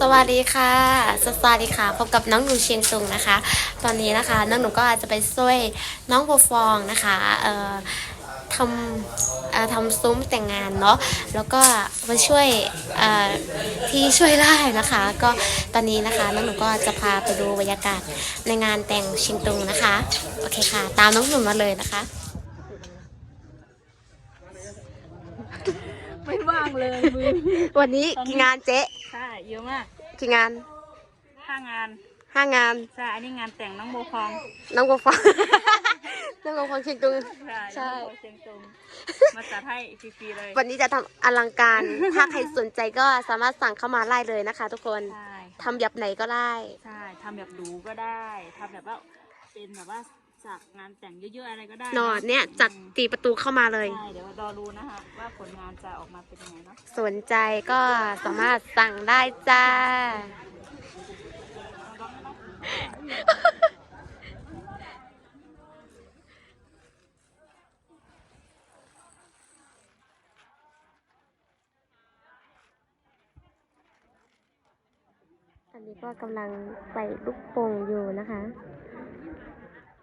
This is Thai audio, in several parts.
สวัสดีค่ะ สวัสดีค่ะ พบกับน้องหนูเชียงตุงนะคะ ตอนนี้นะคะน้องหนูก็อาจจะไปช่วยน้องโบฟองนะคะเอ่อทำเอ่อทำซุ้มแต่งงานเนาะ แล้วก็มาช่วยเอ่อที่ช่วยไล่นะคะ ก็ตอนนี้นะคะน้องหนูก็จะพาไปดูบรรยากาศในงานแต่งเชียงตุงนะคะ โอเคค่ะ ตามน้องหนูมาเลยนะคะ ไม่ว่างเลยมือวันนี้กี่งานเจ๊ใช่เยอะมากกี่งานห้างานห้างานใช่อันนี้งานแต่งน้องโบฟองน้องโบฟอง น้องโบฟองเชียงตุงใช่ใช่ น้องโบเชียงตุงมาจัดให้ฟรีๆเลยวันนี้จะทำอลังการ ถ้าใครสนใจก็สามารถสั่งเข้ามาไล่เลยนะคะ ทุกคนใช่ทำแบบไหนก็ได้ ใช่ทำแบบดูก็ได้ทำแบบว่าเป็นแบบว่า จากงานแต่งเยอะๆอะไรก็ได้นอนเนี่ยจากตีประตูเข้ามาเลย ใช่เดี๋ยวรอรู้นะคะว่าผลงานจะออกมาเป็นยังไงเนาะสนใจก็สามารถสั่งได้จ้า อันนี้ก็กำลังใส่ลูกโป่งอยู่นะคะ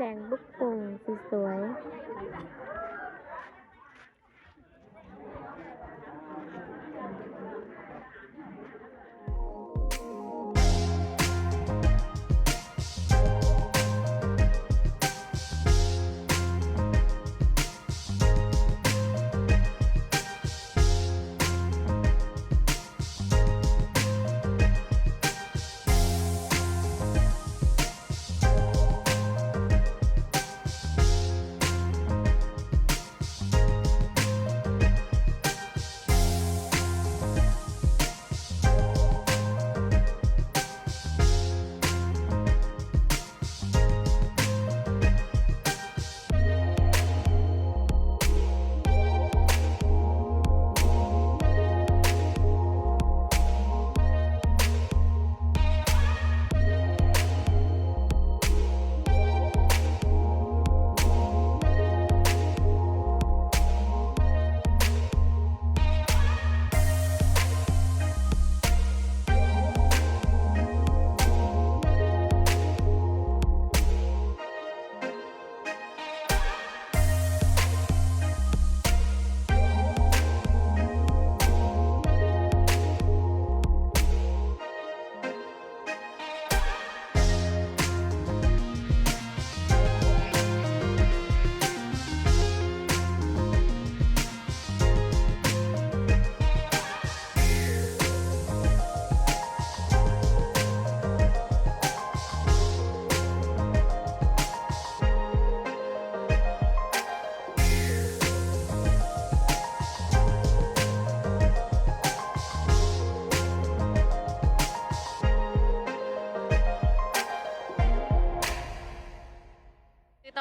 แต่งลูกโป่งสวยๆ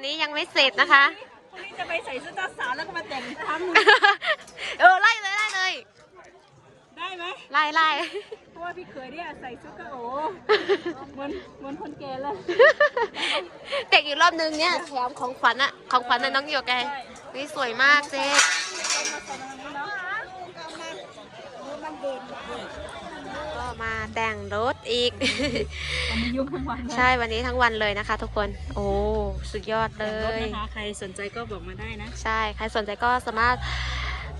นนี้ยังไม่เสร็จนะคะวันนี้จะไปใส่เสื้อเจ้าสาวแล้วก็มาแต่งอีกครั้งหนึ่งเออไล่เลยไล่เลยได้ไหมไล่ไล่เพราะว่าพี่เขยเนี่ยใส่ชุดกระโอเหมือนเหมือนคนแก่เลยเด็กอีกรอบนึงเนี่ยแถมของขวัญอะของขวัญน่ะน้องโยกไงนี่สวยมากเจ๊ก็มาแต่งรถอีก วันนี้ยุ่งทั้งวันเลยใช่วันนี้ทั้งวันเลยนะคะ ทุกคน โอ้สุดยอดเลรถย นะคะใครสนใจก็บอกมาได้นะ ใช่ ใครสนใจก็สามารถ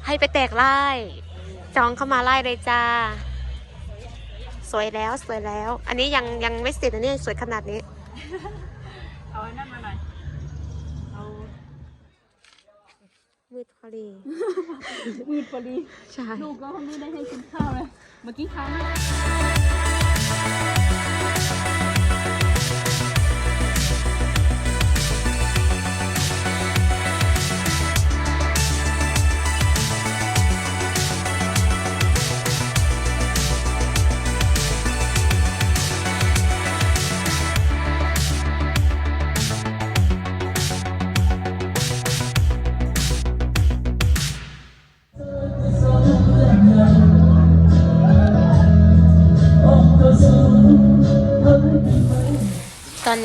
ให้ไปแตกไล่ จองเข้ามาไล่เลยจ้า สวยแล้วสวยแล้ว อันนี้ยังยังไม่เสร็จนะเนี่ยสวยขนาดนี้ เอาไอ้นั่นมาหน่อยเอามืดพอดีมืดพอดี ใช่ ลูกก็ไม่ได้ให้กินข้าวเลยเมากินข้าว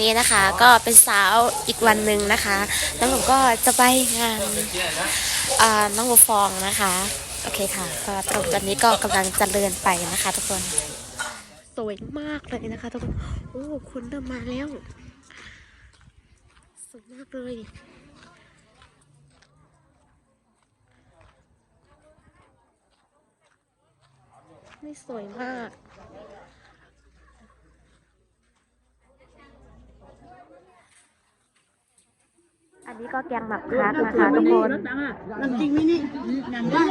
นี้นะคะ ก็เป็นสาวอีกวันหนึ่งนะคะแล้วผมก็จะไปงานน้องบัวฟองนะคะ โอเคค่ะ ก็ตรงตอนนี้ก็กำลังจะเดินไปนะคะ ทุกคน สวยมากเลยนะคะทุกคน โอ้คนเริ่มมาแล้ว สวยมากเลยนี่สวยมาก นนี้ก็แกงหมักคักนะคะทุกคน น้ำจริงไหมนี่น้ำได้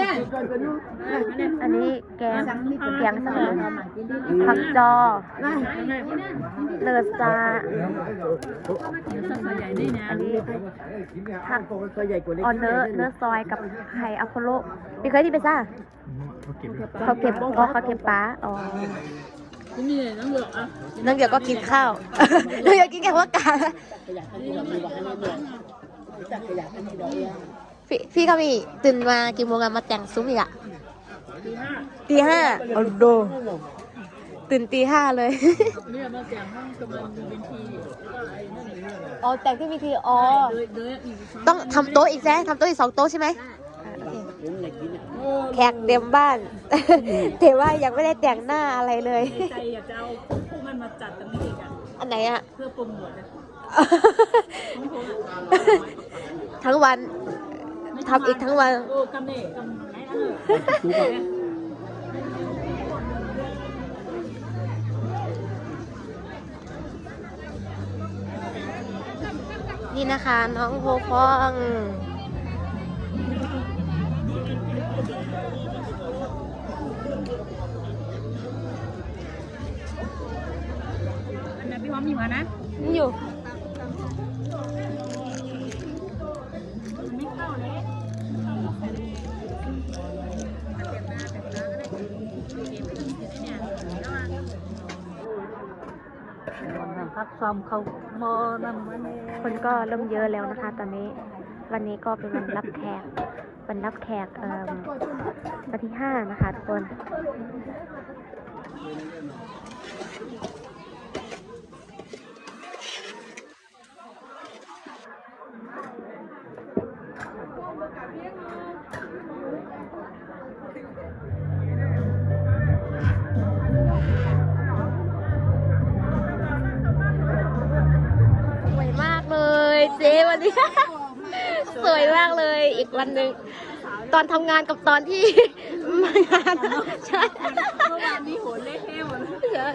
อันนี้แกงแกงเสนอผักจอเลือซาอันนี้ผักตัวใหญ่กว่าเล็กออนเนื้อเนื้อซอยกับไข่อัพโพโลพี่เคยที่ไปซ่าเขาเก็บอ๋อเขาเก็บปลาอ๋อนี่เลยน้องเหลือกอะน้องเดี๋ยวก็กินข้าวน้องเดี๋ยวกินแกงว่ากา ขยะที่เรามีไว้ให้เราด้วยจักขยะที่มีดอกเบี้ยพี่พี่ก็มีตื่นมากี่โมงกันมาแต่งซุ้มอีกอะตีห้าโอ้โดตื่นตีห้าเลยเนี่ยมาแจกห้องกำลังมีเป็นทีแล้วก็ไอ้นั่นเลยอ๋อแต่งที่มีทีอ๋อเดินเดินอีกต้องทำโต๊ะอีกแซะทำโต๊ะอีกสองโต๊ะใช่ไหมอ่าโอเคผมเหล็กกินอะแขกเต็มบ้านแต่ว่ายังไม่ได้แต่งหน้าอะไรเลยใจอยากจะเอาพวกมันมาจัดตรงนี้อีกอะอันไหนอะเพื่อโปรโมทนะ ทั้งวันทำอีกทั้งวัน โอ้กำเนิดกำไหนนะดูก่อนนี่นะคะ น้องโพฟองอันนั้นพี่พร้อมอยู่นะนี่อยู่ พักซ้อมเขาโมนำมันคนก็เริ่มเยอะแล้วนะคะ ตอนนี้ วันนี้ก็เป็นวันรับแขกวันรับแขกเอ่อวันที่ห้านะคะทุกคน วันหนึ่งตอนทำงานกับตอนที่ มางานใช่เมื่อวานนี้โหเละเทะหมดเลยใช่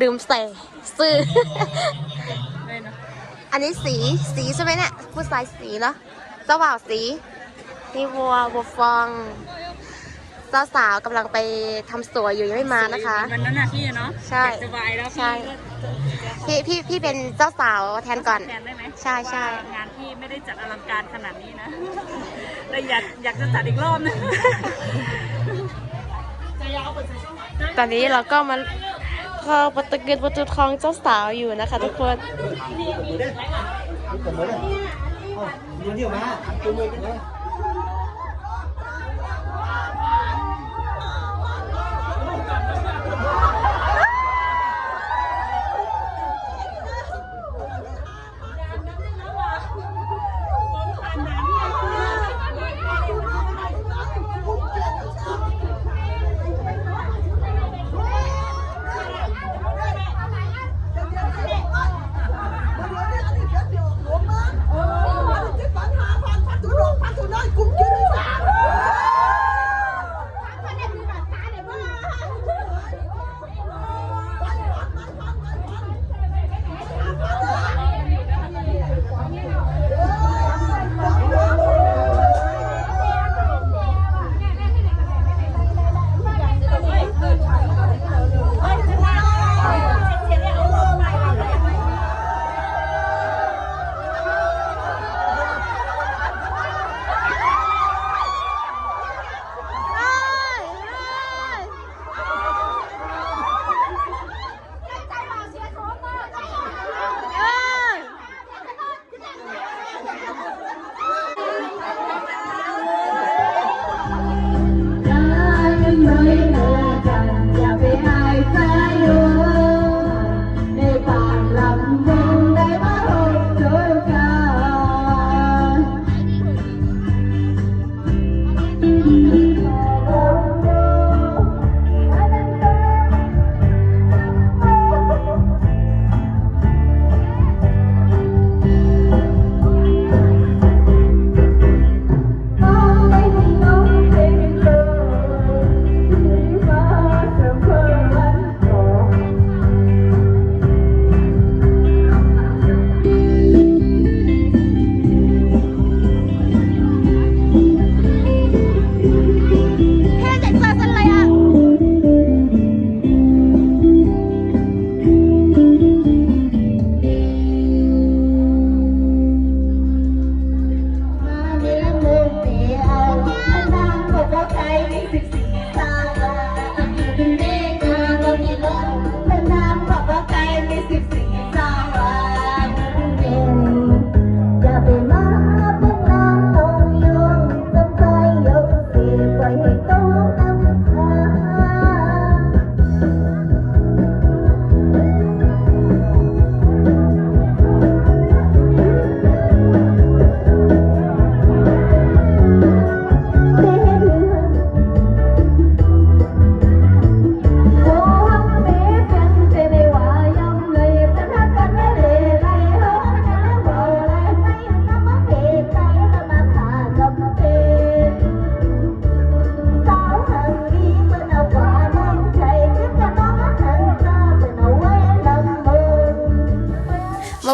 ดื่มใส่ซื้อเลยนะอันนี้สีสีใช่ไหมเนี่ยผู้ชายสีเหรอเจ้าบ่าวสีนี่วัววัวฟอง เจ้าสาวกำลังไปทำสวยอยู่ยังไม่มานะคะ วันนั้นน่ะพี่เนาะใช่สบายแล้วใช่พี่ก็พี่พี่พี่เป็นเจ้าสาวแทนก่อน แทนได้ไหมใช่ใช่ ว่างานพี่ไม่ได้จัดอลังการขนาดนี้นะ แต่อยากอยากจะจัดอีกรอบนึงตอนนี้เราก็มาเข้าประตูเงินประตูทองเจ้าสาวอยู่นะคะ ทุกคนเดี๋ยวมาตัวมือกันเลย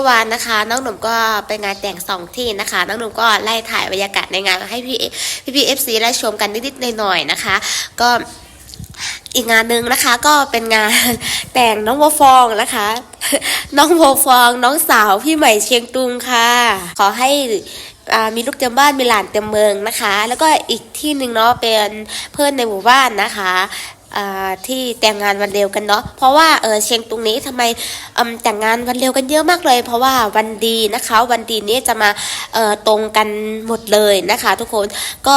วานนะคะน้องหนุ่มก็ไปงานแต่งสองที่นะคะน้องหนุ่มก็ไล่ถ่ายบรรยากาศในงานให้พี่พี่พีเอฟซีได้ชมกันนิดๆหน่อยๆนะคะ ก็อีกงานหนึ่งนะคะก็เป็นงานแต่งน้องโบฟองนะคะ น้องโบฟองน้องสาวพี่ใหม่เชียงตุงค่ะ ขอให้มีลูกเต็มบ้านมีหลานเต็มเมืองนะคะ แล้วก็อีกที่หนึ่งเนาะเป็นเพื่อนในหมู่บ้านนะคะ ที่แต่งงานวันเดียวกันเนาะเพราะว่าเออเชียงตุงนี้ทำไมแต่งงานวันเดียวกันเยอะมากเลย เพราะว่าวันดีนะคะ วันดีนี้จะมาตรงกันหมดเลยนะคะ ทุกคนก็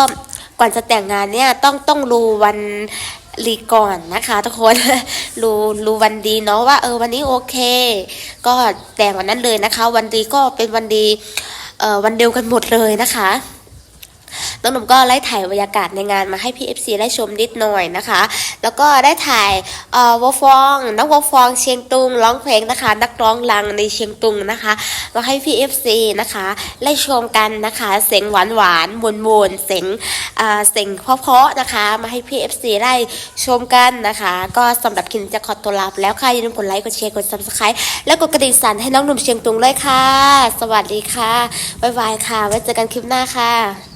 ก่อนจะแต่งงานเนี่ยต้องต้องรู้วันรีก่อนนะคะ ทุกคนรู้รู้วันดีเนาะว่าเออวันนี้โอเค ก็แต่งวันนั้นเลยนะคะ วันดีก็เป็นวันดีเออวันเดียวกันหมดเลยนะคะ น้องหนุ่มก็ไล่ถ่ายบรรยากาศในงานมาให้พี่ FC ได้ชมนิดหน่อยนะคะ แล้วก็ได้ถ่ายเอ่อวอฟองน้องวอฟองเชียงตุงร้องเพลงนะคะ นักร้องลังในเชียงตุงนะคะมาให้พี่ FC นะคะได้ชมกันนะคะ เสียงหวานหวานมวนมวนเสียงอ่าเสียงเพราะๆนะคะ มาให้พี่ FC ได้ชมกันนะคะ ก็สำหรับคินจะขอตัวลาไปแล้วค่ะอย่าลืมกดไลค์กดแชร์กด subscribe แล้วกดกระดิ่งสั่นให้น้องหนุ่มเชียงตุงเลยค่ะ สวัสดีค่ะบ๊ายบายค่ะไว้เจอกันคลิปหน้าค่ะ